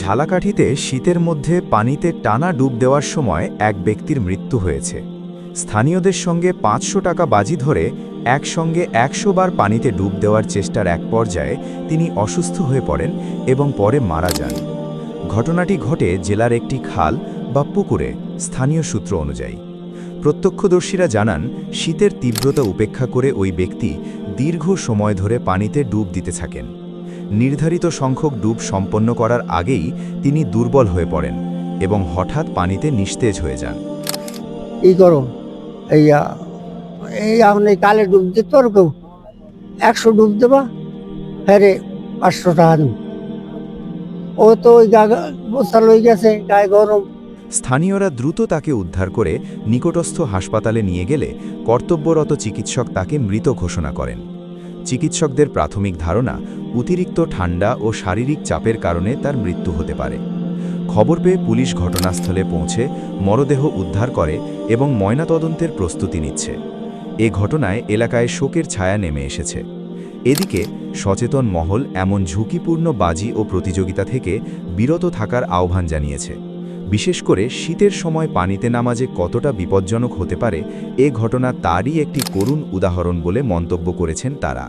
ঝালাকাঠিতে শীতের মধ্যে পানিতে টানা ডুব দেওয়ার সময় এক ব্যক্তির মৃত্যু হয়েছে। স্থানীয়দের সঙ্গে পাঁচশো টাকা বাজি ধরে একসঙ্গে একশো বার পানিতে ডুব দেওয়ার চেষ্টার এক পর্যায়ে তিনি অসুস্থ হয়ে পড়েন এবং পরে মারা যান। ঘটনাটি ঘটে জেলার একটি খাল বা পুকুরে, স্থানীয় সূত্র অনুযায়ী। প্রত্যক্ষদর্শীরা জানান, শীতের তীব্রতা উপেক্ষা করে ওই ব্যক্তি দীর্ঘ সময় ধরে পানিতে ডুব দিতে থাকেন। নির্ধারিত সংখ্যক ডুব সম্পন্ন করার আগেই তিনি দুর্বল হয়ে পড়েন এবং হঠাৎ পানিতে নিস্তেজ হয়ে যান। এই আ, এই এখন এই কালে ডুব দিতে আর কেউ একশো ডুব দেবা? হ্যাঁ রে পাঁচশো টাকা দেব ও তো ওই গা বস্তা লই গেছে গায়ে গরম। স্থানীয়রা দ্রুত তাকে উদ্ধার করে নিকটস্থ হাসপাতালে নিয়ে গেলে কর্তব্যরত চিকিৎসক তাকে মৃত ঘোষণা করেন। চিকিৎসকদের প্রাথমিক ধারণা, অতিরিক্ত ঠান্ডা ও শারীরিক চাপের কারণে তার মৃত্যু হতে পারে। খবর পেয়ে পুলিশ ঘটনাস্থলে পৌঁছে মরদেহ উদ্ধার করে এবং ময়নাতদন্তের প্রস্তুতি নিচ্ছে। এ ঘটনায় এলাকায় শোকের ছায়া নেমে এসেছে। এদিকে সচেতন মহল এমন ঝুঁকিপূর্ণ বাজি ও প্রতিযোগিতা থেকে বিরত থাকার আহ্বান জানিয়েছে। বিশেষ করে শীতের সময় পানিতে নামা যে কতটা বিপজ্জনক হতে পারে, এ ঘটনা তারই একটি করুণ উদাহরণ বলে মন্তব্য করেছেন তারা।